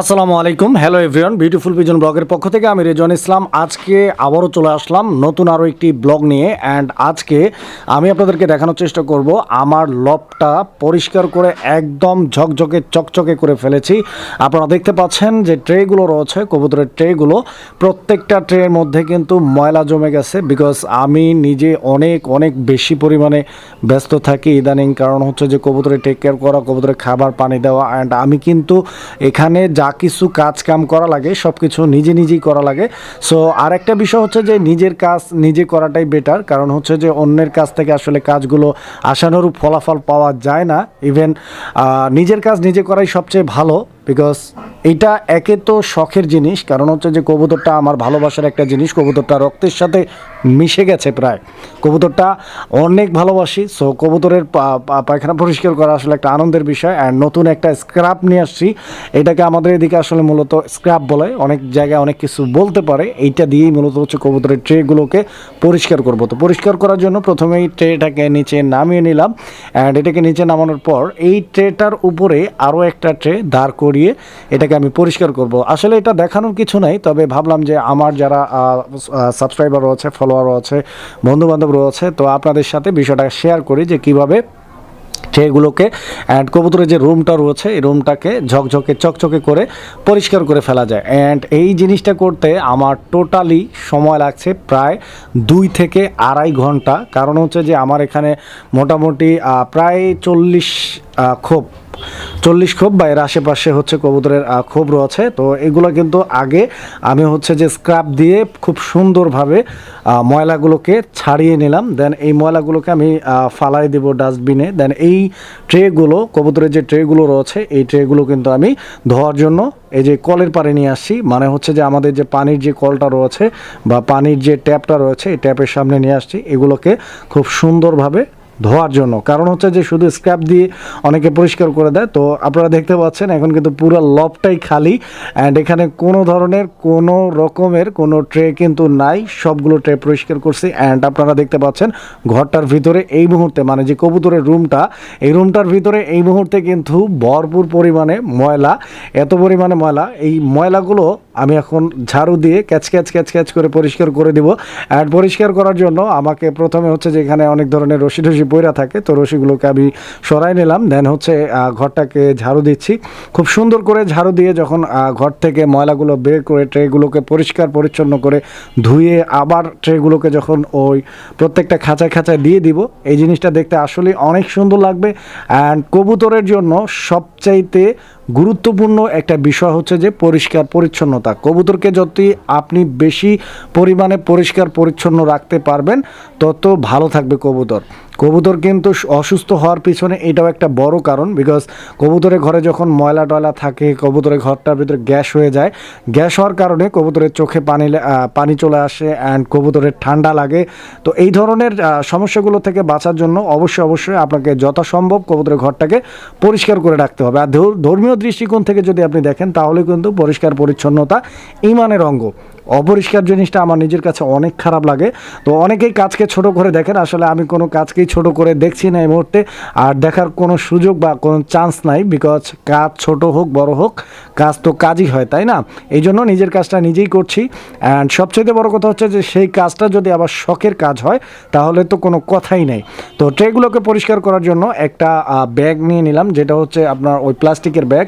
আসসালামু আলাইকুম। Hello everyone beautiful vision ব্লগের পক্ষ থেকে আমি রেজন ইসলাম। আজকে আবারও চলে আসলাম নতুন আরও একটি ব্লগ নিয়ে অ্যান্ড আজকে আমি আপনাদেরকে দেখানোর চেষ্টা করব। আমার লবটা পরিষ্কার করে একদম ঝকঝকে, চকচকে করে ফেলেছি। আপনারা দেখতে পাচ্ছেন যে ট্রেগুলো রয়েছে, কবুতরের ট্রেগুলো। প্রত্যেকটা ট্রের মধ্যে কিন্তু ময়লা জমে গেছে বিকজ আমি নিজে অনেক অনেক বেশি পরিমাণে ব্যস্ত থাকি ইদানিং। কারণ হচ্ছে যে কবুতরে টেক কেয়ার করা, কবুতরের খাবার, পানি দেওয়া অ্যান্ড আমি কিন্তু এখানে যা কিছু কাজ কাম করা লাগে সব কিছু নিজে নিজেই করা লাগে। সো আর একটা বিষয় হচ্ছে যে নিজের কাজ নিজে করাটাই বেটার কারণ হচ্ছে যে অন্যের কাছ থেকে আসলে কাজগুলো আশানুরূপ ফলাফল পাওয়া যায় না। ইভেন নিজের কাজ নিজে করাই সবচেয়ে ভালো। বিকজ এটা একে তো শখের জিনিস, কারণ হচ্ছে যে কবুতরটা আমার ভালোবাসার একটা জিনিস, কবুতরটা রক্তের সাথে মিশে গেছে প্রায়। কবুতরটা অনেক ভালোবাসি সো কবুতরের পায়খানা পরিষ্কার করা আসলে একটা আনন্দের বিষয় অ্যান্ড নতুন একটা স্ক্রাব নিয়ে আসছি। এটাকে আমাদের এদিকে আসলে মূলত স্ক্রাব বলে, অনেক জায়গায় অনেক কিছু বলতে পারে, এইটা দিয়েই মূলত হচ্ছে কবুতরের ট্রেগুলোকে পরিষ্কার করব। তো পরিষ্কার করার জন্য প্রথমেই ট্রেটাকে নিচে নামিয়ে নিলাম অ্যান্ড এটাকে নিচে নামানোর পর এই ট্রেটার উপরে আরও একটা ট্রে দাঁড় করিয়ে এটাকে আমি পরিষ্কার করব। আসলে এটা দেখানোর কিছু নাই, তবে ভাবলাম যে আমার যারা সাবস্ক্রাইবার রয়েছে ফলোয়ার রয়েছে বন্ধু বান্ধব রয়েছে তো আপনাদের সাথে বিষয়টা শেয়ার করি যে কীভাবে ট্রেগুলোকে অ্যান্ড কবুতরের যে রুমটা রয়েছে, এই রুমটাকে ঝকঝকে, চকচকে করে পরিষ্কার করে ফেলা যায়। অ্যান্ড এই জিনিসটা করতে আমার টোটালি সময় লাগছে প্রায় দুই থেকে আড়াই ঘণ্টা। কারণ হচ্ছে যে আমার এখানে মোটামুটি প্রায় চল্লিশ খোপ চল্লিশ খোপ বা এর আশেপাশে হচ্ছে কবুতরের খোপ রয়েছে তো এগুলো কিন্তু আগে আমি হচ্ছে যে স্ক্রাব দিয়ে খুব সুন্দরভাবে ময়লাগুলোকে ছাড়িয়ে নিলাম। দেন এই ময়লাগুলোকে আমি ফালাই দেবো ডাস্টবিনে দেন এই ট্রেগুলো কবুতরের যে ট্রেগুলো রয়েছে, এই ট্রেগুলো কিন্তু আমি ধোয়ার জন্য এই যে কলের পাড়ে নিয়ে আসছি মানে হচ্ছে যে আমাদের যে পানির যে কলটা রয়েছে বা পানির যে ট্যাপটা রয়েছে, এই ট্যাপের সামনে নিয়ে আসছি। এগুলোকে খুব সুন্দরভাবে ধোয়ার জন্য। কারণ হচ্ছে যে শুধু স্ক্র্যাপ দিয়ে অনেকে পরিষ্কার করে দেয়, তো আপনারা দেখতে পাচ্ছেন এখন কিন্তু পুরো লবটাই খালি অ্যান্ড এখানে কোনো ধরনের কোনো রকমের কোনো ট্রে কিন্তু নাই, সবগুলো ট্রে পরিষ্কার করছি অ্যান্ড আপনারা দেখতে পাচ্ছেন ঘরটার ভিতরে এই মুহূর্তে মানে যে কবুতরের রুমটা এই রুমটার ভিতরে এই মুহূর্তে কিন্তু ভরপুর পরিমাণে ময়লা, এত পরিমাণে ময়লা। এই ময়লাগুলো আমি এখন ঝাড়ু দিয়ে ক্যাচ ক্যাচ ক্যাচ ক্যাচ করে পরিষ্কার করে দিব। অ্যান্ড পরিষ্কার করার জন্য আমাকে প্রথমে হচ্ছে যে এখানে অনেক ধরনের রশি পইরা থাকে, তো রশিগুলোকে আমি সরাই নিলাম। দেন হচ্ছে ঘরটাকে ঝাড়ু দিচ্ছি। খুব সুন্দর করে ঝাড়ু দিয়ে যখন ঘর থেকে ময়লাগুলো বের করে ট্রেগুলোকে পরিষ্কার পরিচ্ছন্ন করে ধুয়ে আবার ট্রেগুলোকে যখন ওই প্রত্যেকটা খাঁচায় খাঁচায় দিয়ে দিব, এই জিনিসটা দেখতে আসলে অনেক সুন্দর লাগবে। অ্যান্ড কবুতরের জন্য সবচাইতে গুরুত্বপূর্ণ একটা বিষয় হচ্ছে যে পরিষ্কার পরিচ্ছন্নতা। কবুতরকে যতই আপনি বেশি পরিমাণে পরিষ্কার পরিচ্ছন্ন রাখতে পারবেন, তত ভালো থাকবে কবুতর। কবুতর কিন্তু অসুস্থ হওয়ার পিছনে এটাও একটা বড় কারণ বিকজ কবুতরের ঘরে যখন ময়লা টয়লা থাকে, কবুতরের ঘরটার ভিতরে গ্যাস হয়ে যায়। গ্যাস হওয়ার কারণে কবুতরের চোখে পানি পানি চলে আসে অ্যান্ড কবুতরের ঠান্ডা লাগে। তো এই ধরনের সমস্যাগুলো থেকে বাঁচার জন্য অবশ্যই অবশ্যই আপনাকে যথাসম্ভব কবুতরের ঘরটাকে পরিষ্কার করে রাখতে হবে। আর ধর- ধর্মীয় দৃষ্টিকোণ থেকে যদি আপনি দেখেন তাহলে কিন্তু পরিষ্কার পরিচ্ছন্নতা ইমানের অঙ্গ। অপরিষ্কার জিনিসটা আমার নিজের কাছে অনেক খারাপ লাগে। তো অনেকেই কাজকে ছোট করে দেখেন, আসলে আমি কোনো কাজকেই ছোট করে দেখছি না এই মুহূর্তে। আর দেখার কোনো সুযোগ বা কোনো চান্স নাই বিকজ কাজ ছোট হোক, বড় হোক, কাজ তো কাজই হয়, তাই না? এই জন্য নিজের কাজটা নিজেই করছি। অ্যান্ড সবচেয়ে বড় কথা হচ্ছে যে, সেই কাজটা যদি আবার শখের কাজ হয়, তাহলে তো কোনো কথাই নেই। তো ট্রেগুলোকে পরিষ্কার করার জন্য একটা ব্যাগ নিয়ে নিলাম, যেটা হচ্ছে আপনার ওই প্লাস্টিকের ব্যাগ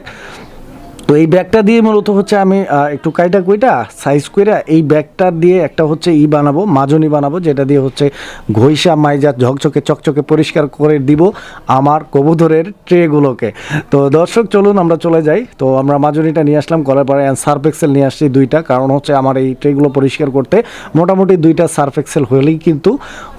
তো এই ব্যাগটা দিয়ে মূলত হচ্ছে আমি একটু কাইটা কুইটা সাইজ করে এই ব্যাগটা দিয়ে একটা হচ্ছে ই বানাবো, মাজনি বানাবো, যেটা দিয়ে হচ্ছে ঘইসা মাইজা ঝকঝকে, চকচকে পরিষ্কার করে দিব আমার কবুতরের ট্রেগুলোকে। তো দর্শক, চলুন আমরা চলে যাই। তো আমরা মাজনিটা নিয়ে আসলাম, করার পরে সার্ফ এক্সেল নিয়ে আসছি দুইটা, কারণ হচ্ছে আমার এই ট্রেগুলো পরিষ্কার করতে মোটামুটি দুইটা সার্ফ এক্সেল হলেই কিন্তু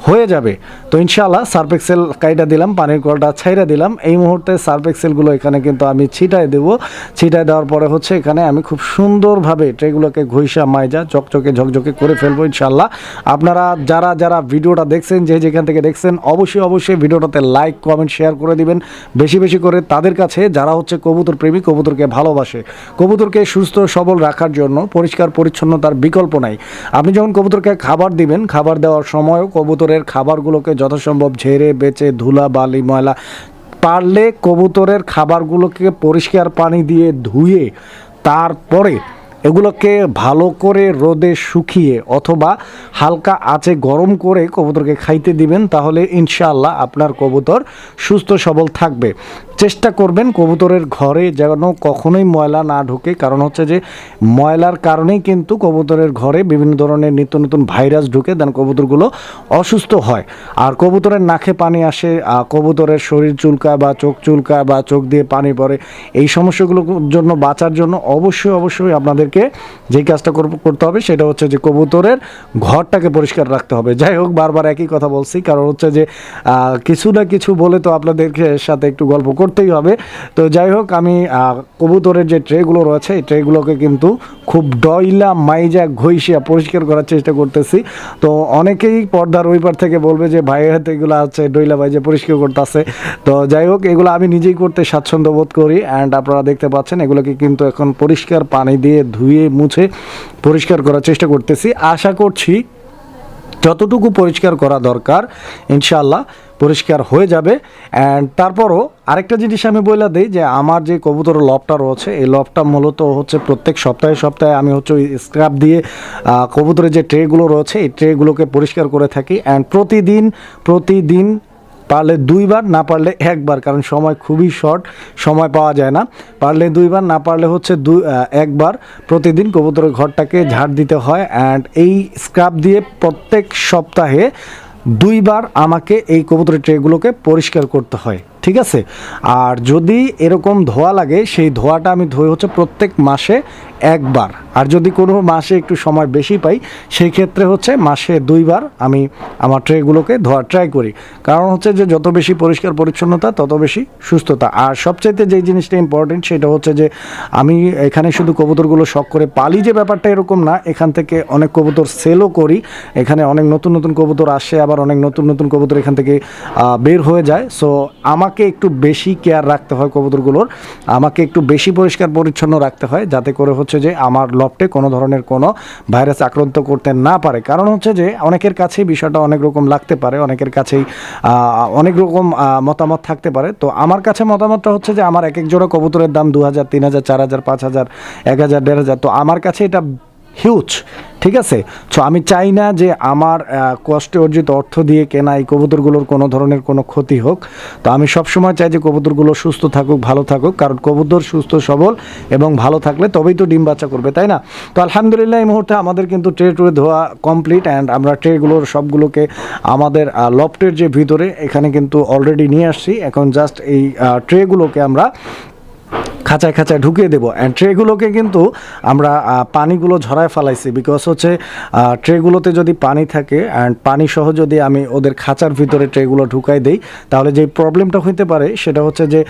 হয়ে যাবে। তো ইনশাআল্লাহ সার্ফ এক্সেল কাইটা দিলাম, পানির কলটা ছাইরা দিলাম। এই মুহূর্তে সার্ফ এক্সেলগুলো এখানে কিন্তু আমি ছিটায় দেবো, ছিটায় দেওয়ার পরে হচ্ছে এখানে আমি খুব সুন্দরভাবে ট্রেগুলোকে ঘইসা মাইজা, চকচকে, ঝকঝকে করে ফেলব ইনশাল্লাহ আপনারা যারা যারা ভিডিওটা দেখছেন, যে যেখান থেকে দেখছেন, অবশ্যই অবশ্যই ভিডিওটাতে লাইক কমেন্ট শেয়ার করে দিবেন। বেশি বেশি করে তাদের কাছে, যারা হচ্ছে কবুতর প্রেমী, কবুতরকে ভালোবাসে। কবুতরকে সুস্থ, সবল রাখার জন্য পরিষ্কার, পরিচ্ছন্নতার বিকল্প নাই। আপনি যখন কবুতরকে খাবার দিবেন, খাবার দেওয়ার সময়ও কবুতরের খাবারগুলোকে যথাসম্ভব ঝেড়ে, বেচে, ধুলা, বালি, ময়লা পারলে কবুতরের খাবারগুলোকে পরিষ্কার পানি দিয়ে ধুয়ে তারপরে এগুলোকে ভালো করে রোদে শুকিয়ে অথবা হালকা আঁচে গরম করে কবুতরকে খাইতে দিবেন, তাহলে ইনশাআল্লাহ আপনার কবুতর সুস্থ সবল থাকবে। চেষ্টা করবেন কবুতরের ঘরে যেন কখনোই ময়লা না ঢোকে। কারণ হচ্ছে যে, ময়লার কারণেই কিন্তু কবুতরের ঘরে বিভিন্ন ধরনের নিত্য নতুন ভাইরাস ঢুকে দেন কবুতরগুলো অসুস্থ হয়। আর কবুতরের নাকে পানি আসে কবুতরের শরীর চুলকায় বা চোখ চুলকায় বা চোখ দিয়ে পানি পড়ে, এই সমস্যাগুলোর জন্য বাঁচার জন্য অবশ্যই অবশ্যই আপনাদেরকে যেই কাজটা করতে হবে, সেটা হচ্ছে যে কবুতরের ঘরটাকে পরিষ্কার রাখতে হবে। যাই হোক, বারবার একই কথা বলছি, কারণ হচ্ছে যে কিছু না কিছু বলে তো আপনাদেরকে সাথে একটু গল্প করতেই হবে। তো যাই হোক, আমি কবুতরের যে ট্রেগুলো রয়েছে, এই ট্রেগুলোকে কিন্তু খুব ডয়লা মাইজা ঘইসিয়া পরিষ্কার করার চেষ্টা করতেছি। তো অনেকেই পর্দার ওই পার থেকে বলবে যে ভাইয়ের হাতে এগুলো আছে ডইলা মাইজা পরিষ্কার করতেছে। তো যাই হোক, এগুলো আমি নিজেই করতে স্বাচ্ছন্দ্য বোধ করি। অ্যান্ড আপনারা দেখতে পাচ্ছেন, এগুলোকে কিন্তু এখন পরিষ্কার পানি দিয়ে ধুয়ে, মুছে পরিষ্কার করার চেষ্টা করতেছি। আশা করছি, যতটুকু পরিষ্কার করা দরকার, ইনশাআল্লাহ পরিষ্কার হয়ে যাবে। অ্যান্ড তারপরও আরেকটা জিনিস আমি বলে দিই যে আমার যে কবুতর লবটা রয়েছে, এই লবটা মূলত হচ্ছে প্রত্যেক সপ্তাহে সপ্তাহে আমি হচ্ছে ওই স্ক্রাব দিয়ে কবুতরের যে ট্রেগুলো রয়েছে, এই ট্রেগুলোকে পরিষ্কার করে থাকি। অ্যান্ড প্রতিদিন প্রতিদিন পারলে দুইবার, না পারলে একবার, কারণ সময় খুবই শর্ট সময় পাওয়া যায় না। পারলে দুইবার, না পারলে হচ্ছে দুই একবার প্রতিদিন কবুতরের ঘরটাকে ঝাড় দিতে হয়। অ্যান্ড এই স্ক্রাব দিয়ে প্রত্যেক সপ্তাহে দুইবার আমাকে এই কবুতরের ট্রেগুলোকে পরিষ্কার করতে হয়। ঠিক আছে? আর যদি এরকম ধোয়া লাগে, সেই ধোয়াটা আমি ধুয়ে হচ্ছে প্রত্যেক মাসে একবার। আর যদি কোনো মাসে একটু সময় বেশি পাই, সেই ক্ষেত্রে হচ্ছে মাসে দুইবার আমি আমার ট্রেগুলোকে ধোয়া ট্রাই করি। কারণ হচ্ছে যে যত বেশি পরিষ্কার পরিচ্ছন্নতা, তত বেশি সুস্থতা। আর সবচাইতে যেই জিনিসটা ইম্পর্টেন্ট সেটা হচ্ছে যে আমি এখানে শুধু কবুতরগুলো শখ করে পালি যে ব্যাপারটা এরকম না, এখান থেকে অনেক কবুতর সেলও করি। এখানে অনেক নতুন নতুন কবুতর আসে, আবার অনেক নতুন নতুন কবুতর এখান থেকে বের হয়ে যায়। সো আমাকে একটু বেশি কেয়ার রাখতে হয় কবুতরগুলোর। আমাকে একটু বেশি পরিষ্কার পরিচ্ছন্ন রাখতে হয়, যাতে করে হচ্ছে যে আমার লফটে কোনো ধরনের কোনো ভাইরাস আক্রান্ত করতে না পারে। কারণ হচ্ছে যে অনেকের কাছেই বিষয়টা অনেক রকম লাগতে পারে, অনেকের কাছেই অনেক রকম মতামত থাকতে পারে। তো আমার কাছে মতামতটা হচ্ছে যে আমার এক এক জোড়া কবুতরের দাম দু হাজার, তিন হাজার, চার হাজার, পাঁচ হাজার, এক হাজার, দেড় হাজার। তো আমার কাছে এটা হিউজ ঠিক আছে? সো আমি চাই না যে আমার কষ্টে অর্জিত অর্থ দিয়ে কেনা এই কবুতরগুলোর কোনো ধরনের কোনো ক্ষতি হোক। তো আমি সবসময় চাই যে কবুতরগুলো সুস্থ থাকুক, ভালো থাকুক, কারণ কবুতর সুস্থ, সবল এবং ভালো থাকলে তবেই তো ডিম বাচ্চা করবে, তাই না? তো আলহামদুলিল্লাহ, এই মুহূর্তে আমাদের কিন্তু ট্রে টুরে ধোয়া কমপ্লিট অ্যান্ড আমরা ট্রেগুলোর সবগুলোকে আমাদের লফটের যে ভিতরে এখানে কিন্তু অলরেডি নিয়ে আসছি। এখন জাস্ট এই ট্রেগুলোকে আমরা খাঁচায় খাঁচায় ঢুকিয়ে দেবো। অ্যান্ড ট্রেগুলোকে কিন্তু আমরা পানিগুলো ঝরায় ফেলাইছি বিকজ হচ্ছে ট্রেগুলোতে যদি পানি থাকে অ্যান্ড পানি সহ যদি আমি ওদের খাঁচার ভিতরে ট্রেগুলো ঢুকাই দেই, তাহলে যে প্রবলেমটা হইতে পারে সেটা হচ্ছে যে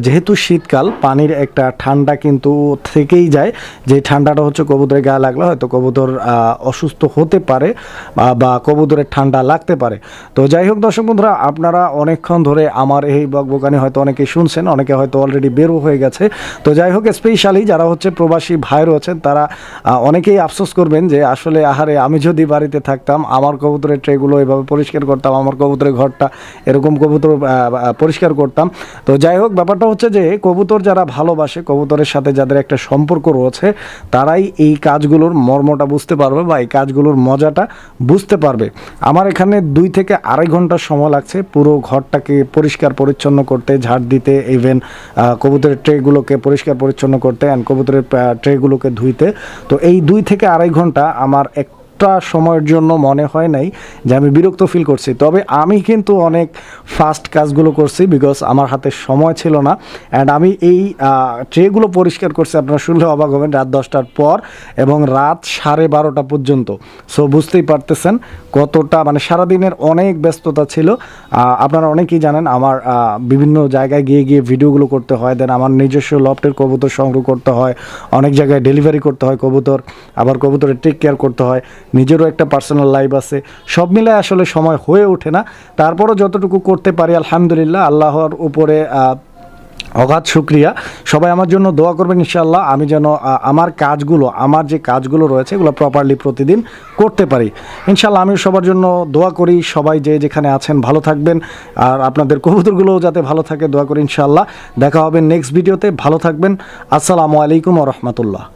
যেহেতু শীতকাল, পানির একটা ঠান্ডা কিন্তু থেকেই যায়। যে ঠান্ডাটা হচ্ছে কবুতরের গায়ে লাগলে হয়তো কবুতর অসুস্থ হতে পারে বা- কবুতরের ঠান্ডা লাগতে পারে। তো যাই হোক দর্শক বন্ধুরা, আপনারা অনেকক্ষণ ধরে আমার এই বকবকানি হয়তো অনেকে শুনছেন, অনেকে হয়তো অলরেডি বেরো হয়ে গেছে। তো যাই হোক স্পেশালি যারা হচ্ছে প্রবাসী ভাই রয়েছেন তারা অনেকেই আফসোস করবেন যে আসলে আহারে আমি যদি বাড়িতে থাকতাম, আমার কবুতরের ট্রেগুলো এভাবে পরিষ্কার করতাম, আমার কবুতরের ঘরটা এরকম কবুতর পরিষ্কার করতাম। তো যাই হোক, ব্যাপারটা হচ্ছে যে কবুতর যারা ভালোবাসে, কবুতরের সাথে যাদের একটা সম্পর্ক রয়েছে, তারাই এই কাজগুলোর মর্মটা বুঝতে পারবে বা এই কাজগুলোর মজাটা বুঝতে পারবে। আমার এখানে দুই থেকে আড়াই ঘণ্টা সময় লাগছে পুরো ঘরটাকে পরিষ্কার পরিচ্ছন্ন করতে, ঝাড় দিতে ইভেন কবুতরের ট্রেগুলোকে পরিষ্কার পরিচ্ছন্ন করতে অ্যান্ড কবুতরের ট্রেগুলোকে ধুইতে। তো এই দুই থেকে আড়াই ঘণ্টা আমার এক একটা সময়ের জন্য মনে হয় নাই যে আমি বিরক্ত ফিল করছি। তবে আমি কিন্তু অনেক ফাস্ট কাজগুলো করছি বিকজ আমার হাতে সময় ছিল না। অ্যান্ড আমি এই ট্রেগুলো পরিষ্কার করছি, আপনারা শুনলে অবাক হবেন, রাত দশটার পর এবং রাত সাড়ে বারোটা পর্যন্ত। সো বুঝতেই পারতেছেন কতটা মানে সারাদিনের অনেক ব্যস্ততা ছিল। আপনারা অনেকেই জানেন আমার বিভিন্ন জায়গায় গিয়ে গিয়ে ভিডিওগুলো করতে হয়। দেন আমার নিজস্ব লফটের কবুতর সংগ্রহ করতে হয়। অনেক জায়গায় ডেলিভারি করতে হয় কবুতর। আবার কবুতরের টেক কেয়ার করতে হয়। নিজেরও একটা পার্সোনাল লাইফ আছে। সব মিলে আসলে সময় হয়ে ওঠে না। তারপরও যতটুকু করতে পারি, আলহামদুলিল্লাহ, আল্লাহর উপরে অগাধ শুক্রিয়া। সবাই আমার জন্য দোয়া করবেন ইনশাল্লাহ আমি যেন আমার কাজগুলো, আমার যে কাজগুলো রয়েছে, এগুলো প্রপারলি প্রতিদিন করতে পারি। ইনশাল্লাহ আমি সবার জন্য দোয়া করি। সবাই যে যেখানে আছেন, ভালো থাকবেন। আর আপনাদের কবুতরগুলোও যাতে ভালো থাকে, দোয়া করি ইনশাল্লাহ দেখা হবে নেক্সট ভিডিওতে ভালো থাকবেন। আসসালামু আলাইকুম রহমতুল্লাহ।